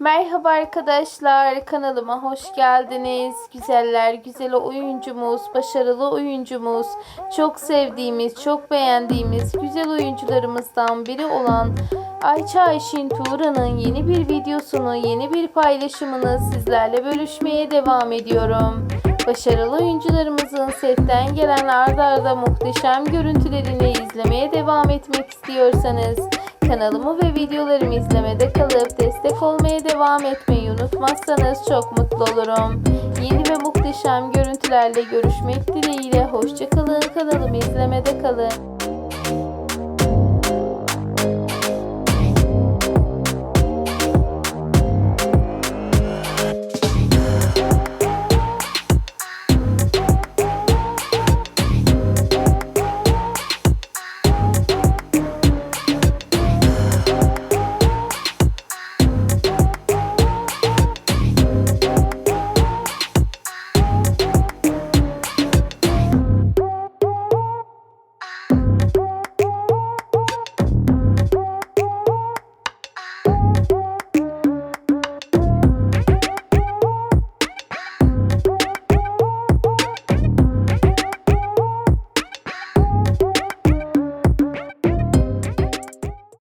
Merhaba arkadaşlar kanalıma hoş geldiniz. Güzeller güzeli oyuncumuz, başarılı oyuncumuz, çok sevdiğimiz, çok beğendiğimiz güzel oyuncularımızdan biri olan Ayça Ayşin Tuğra'nın yeni bir videosunu, yeni bir paylaşımını sizlerle bölüşmeye devam ediyorum. Başarılı oyuncularımızın setten gelen ardarda arda muhteşem görüntülerini izlemeye devam etmek istiyorsanız kanalımı ve videolarımı izlemede kalıp destek olmaya devam etmeyi unutmazsanız çok mutlu olurum. Yeni ve muhteşem görüntülerle görüşmek dileğiyle hoşçakalın kanalımı izlemede kalın.